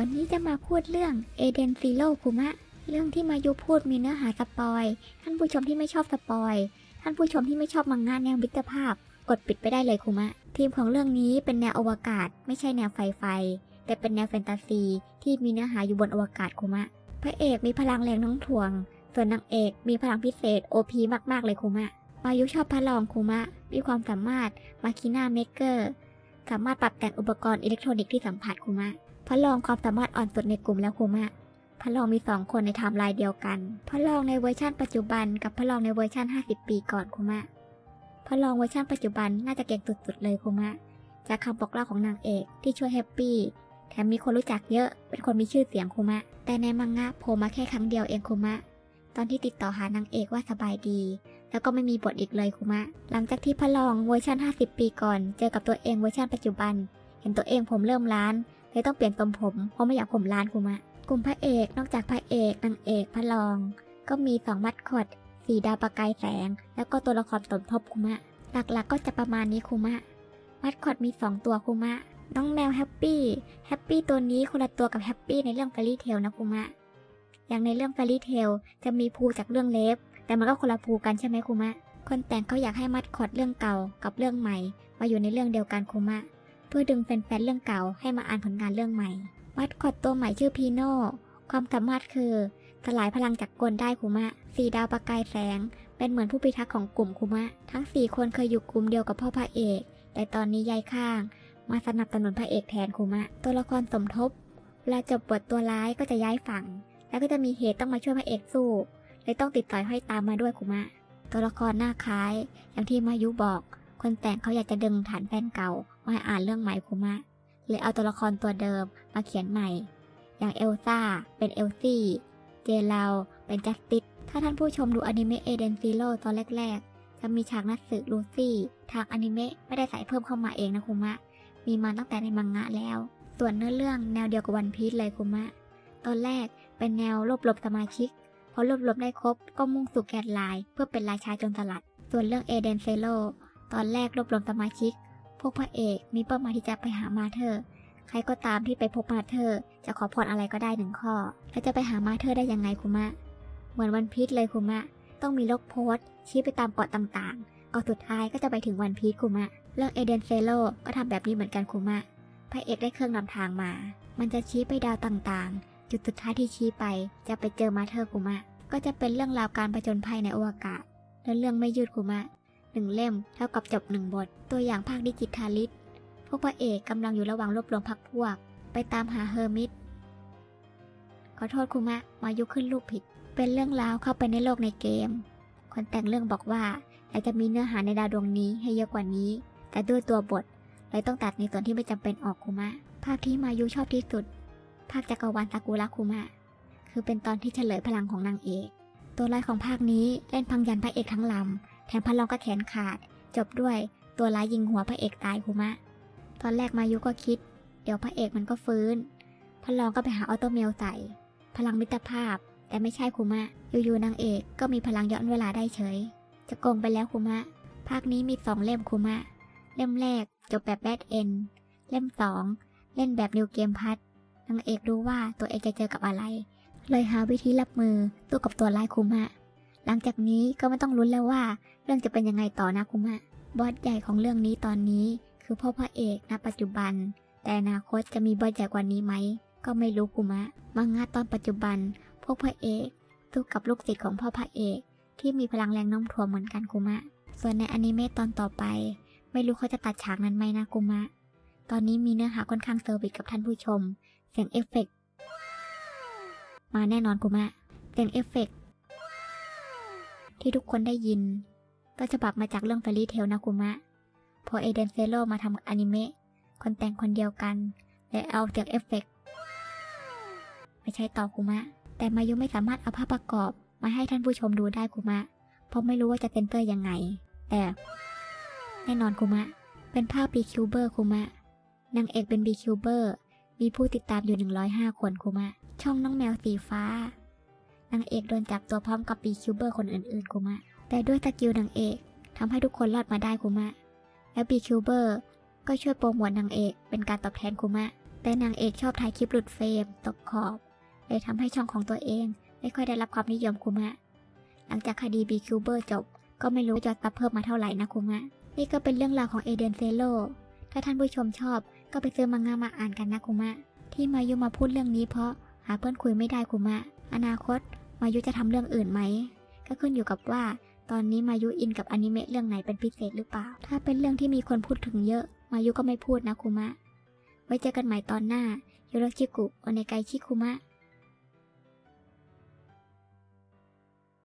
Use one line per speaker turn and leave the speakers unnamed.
วันนี้จะมาพูดเรื่องเอเดนซีโร่คุมะ เรื่องที่มายุพูดมีเนื้อหาสปอย ท่านผู้ชมที่ไม่ชอบสปอย ท่านผู้ชมที่ไม่ชอบมังงะแนวมิตรภาพ กดปิดไปได้เลยคุมะ ทีมของเรื่องนี้เป็นแนวอวกาศ ไม่ใช่แนวไฟไฟ แต่เป็นแนวแฟนตาซี ที่มีเนื้อหาอยู่บนอวกาศคุมะ พระเอกมีพลังแรงน้องถ่วง ส่วนนางเอกมีพลังพิเศษ OP มากๆเลยคุมะ มายุชอบพระรองคุมะ มีความสามารถมาคิน่าเมกเกอร์ สามารถปรับแต่งอุปกรณ์อิเล็กทรอนิกส์ที่สัมผัสคุมะ พระรองความสามารถอ่อนสุดในกลุ่มแล้วคุมะพระรองมีสองคนในไทม์ไลน์เดียวกัน พระรองในเวอร์ชั่นปัจจุบันกับพระรองในเวอร์ชั่น 50 ปีก่อนคุมะพระรองเวอร์ชันปัจจุบันน่าจะเก่งสุดๆเลยคุมะจากคำบอกเล่าของนางเอกที่ช่วยแฮปปี้แถมมีคนรู้จักเยอะ เป็นคนมีชื่อเสียงคุมะ แต่ในมังงะโผล่มาแค่ครั้งเดียวเองคุมะ ตอนที่ติดต่อหานางเอกว่าสบายดี แล้วก็ไม่มีบทอีกเลยคุมะ หลังจากที่พระรองเวอร์ชัน50 ปีก่อน เจอกับตัวเองเวอร์ชันปัจจุบัน เห็นตัวเองผมเริ่มล้าน เลยต้องเปลี่ยนทรงผมเพราะไม่อยากผมล้านคุมะกลุ่มพระเอกนอกจากพระเอกนางเอกพระรอง ก็มีสองมัดคอดสีดาวประกายแสง แล้วก็ตัวละครสมทบคุมะ หลักๆก็จะประมาณนี้คุมะ มัดคอดมี 2 ตัวคุมะ น้องแมวแฮปปี้แฮปปี้ตัวนี้คนละตัวกับแฮปปี้ในเรื่อง f ฟรี่เทลนะคุมะ อย่างในเรื่อง f ฟรี่เทลจะมีภูจากเรื่องเลฟแต่มันก็คนละภูกันใช่ไหมคุมะ คนแต่งเขาอยากให้มัดคอดเรื่องเก่ากับเรื่องใหม่ มาอยู่ในเรื่องเดียวกันคุมะ พื่อดึงแฟนๆเรื่องเก่าให้มาอ่านผลงานเรื่องใหม่มัดคอดตัวใหม่ชื่อพีโน่ความสามารถคือสลายพลังจากกลได้คุมะสีดาวประกายแสง เป็นเหมือนผู้พิทักษ์ของกลุ่มคุมะ ทั้ง 4 คนเคยอยู่กลุ่มเดียวกับพ่อพระเอก แต่ตอนนี้ยายข้าง มาสนับสนุนพระเอกแทนคุมะ ตัวละครสมทบเวลาจบบทตัวร้ายก็จะย้ายฝั่ง แล้วก็จะมีเหตุต้องมาช่วยพระเอกสู้เลยต้องติดต่อยห้อยตามมาด้วยคุมะ ตัวละครหน้าคล้าย อย่างที่มายุบอก คนแต่งเขาอยากจะดึงฐานแฟนเก่ามาให้อ่านเรื่องใหม่คุมะ เลยเอาตัวละครตัวเดิมมาเขียนใหม่ อย่างเอลซ่าเป็นเอลซี่ เจลาเป็นแจัสติสถ้าท่านผู้ชมดูอนิเมะเอเดนซีโร่ตอนแรกๆ จะมีฉากนัดสึลูซี่ ทางอนิเมะไม่ได้ใส่เพิ่มเข้ามาเองนะคุมะ มีมาตั้งแต่ในมังงะแล้ว ส่วนเนื้อเรื่องแนวเดียวกับวันพีซเลยคุมะ ตอนแรกเป็นแนวรวบรวมสมาชิกพอรวบรวมได้ครบก็มุ่งสู่แกนไลน์เพื่อเป็นราชาจนสลัด ส่วนเรื่องเอเดนเซโล ตอนแรกรวบรวมสมาชิก พวกพระเอกมีเป้าหมายที่จะไปหามาเธอร์ใครก็ตามที่ไปพบมาเธอร์จะขอพรอะไรก็ได้หนึ่งข้อ แล้วจะไปหามาเธอร์ได้ยังไงคุมะ เหมือนวันพีชเลยคุมะ ต้องมีโลกโพสชี้ไปตามเกาะต่างๆก็สุดท้ายก็จะไปถึงวันพีชคุมะ เรื่องเอเดนเซโลก็ทำแบบนี้เหมือนกันคุมะ พระเอกได้เครื่องนำทางมา มันจะชี้ไปดาวต่างๆ จุดสุดท้ายที่ชี้ไป จะไปเจอมาเธอร์คุมะ ก็จะเป็นเรื่องราวการผจญภัยในอวกาศและเรื่องไม่ยืดคุมะ หนึ่งเล่มเท่ากับจบหนึ่งบท ตัวอย่างภาคดิจิทัลิสพวกพระเอกกำลังอยู่ระหว่างรวบรวมพักพวก ไปตามหาเฮอร์มิตขอโทษคุมะมายุขึ้นรูปผิด เป็นเรื่องราวเข้าไปในโลกในเกม คนแต่งเรื่องบอกว่าอยากจะมีเนื้อหาในดาวดวงนี้ให้เยอะกว่านี้ แต่ด้วยตัวบทเลยต้องตัดในส่วนที่ไม่จำเป็นออกคุมะ ภาคที่มายุชอบที่สุด ภาคจักรวาลซากุระคุมะ คือเป็นตอนที่เฉลยพลังของนางเอก ตัวร้ายของภาคนี้เล่นพังยันพระเอกทั้งลำ แถมพลังก็แขนขาด จบด้วยตัวร้ายยิงหัวพระเอกตายคุมะ ตอนแรกมายุก็คิด เดี๋ยวพระเอกมันก็ฟื้นพลองก็ไปหาออโตเมลใส่ พลังมิตรภาพ แต่ไม่ใช่คุมะ อยู่ๆนางเอกก็มีพลังย้อนเวลาได้เฉย จะโกงไปแล้วคุมะ ภาคนี้มีสองเล่มคุมะ เล่มแรกจบแบบแบดเอนเล่มสองเล่นแบบนิวเกมพัทนางเอกรู้ว่าตัวเองจะเจอกับอะไร เลยหาวิธีรับมือตู้กับตัวร้ายคุมะ หลังจากนี้ก็ไม่ต้องลุ้นแล้วว่า เรื่องจะเป็นยังไงต่อนะคุมะบอสใหญ่ของเรื่องนี้ตอนนี้คือพ่อพระเอกณปัจจุบัน แต่อนาคตจะมีบอสใหญ่กว่านี้ไหมก็ไม่รู้คุมะมังงะตอนปัจจุบัน พวกพระเอกสู้กับลูกศิษย์ของพ่อพระเอกที่มีพลังแรงโน้มถ่วงเหมือนกันคุมะ ส่วนในอนิเมะตอนต่อไป ไม่รู้เขาจะตัดฉากนั้นไหมนะคุมะ ตอนนี้มีเนื้อหาค่อนข้างเซอร์วิสกับท่านผู้ชม เสียงเอฟเฟกต์มาแน่นอนคุมะ เสียงเอฟเฟกต์ ที่ทุกคนได้ยิน ต้นฉบับมาจากเรื่อง f ฟ r รี่เทลนะคุมะ พอเอเดนเซโลมาทำอนิเมะ คนแต่งคนเดียวกัน และเอาเสียงเอฟเฟกต์ไม่ใช่ต่อคุมะ แต่มายุไม่สามารถเอาภาพประกอบมาให้ท่านผู้ชมดูได้คุมะ เพราะไม่รู้ว่าจะเซนเตอร์ยังไง แต่ แน่นอนคุมะ เป็นภาพบีคิวเบอร์คุมะ นางเอกเป็นบีคิวเบอร์มีผู้ติดตามอยู่ 105 คนคุมะ ช่องน้องแมวสีฟ้า นางเอกโดนจับตัวพร้อมกับบีคิวเบอร์คนอื่นๆคุมะ แต่ด้วยสกิลนางเอกทำให้ทุกคนรอดมาได้คุมะ และบีคิวเบอร์ก็ช่วยโปรโมทนางเอกเป็นการตอบแทนคุมะ แต่นางเอกชอบถ่ายคลิปหลุดเฟรมตกขอบ เลยทำให้ช่องของตัวเอง ไม่ค่อยได้รับความนิยมคุมะ หลังจากคดีบีคิวเบอร์จบ ก็ไม่รู้จะตับเพิ่มมาเท่าไหร่นะคุมะ นี่ก็เป็นเรื่องราวของเอเดนเซโล ถ้าท่านผู้ชมชอบก็ไปซื้อมังงะมาอ่านกันนะคุมะ ที่มายุมาพูดเรื่องนี้เพราะหาเพื่อนคุยไม่ได้คุมะ อนาคตมายุจะทำเรื่องอื่นไหม ก็ขึ้นอยู่กับว่า ตอนนี้มายุอินกับอนิเมะเรื่องไหนเป็นพิเศษหรือเปล่า ถ้าเป็นเรื่องที่มีคนพูดถึงเยอะ มายุก็ไม่พูดนะคุมะ ไว้เจอกันใหม่ตอนหน้ายูโรชิกุโอเนไกชิคุมะ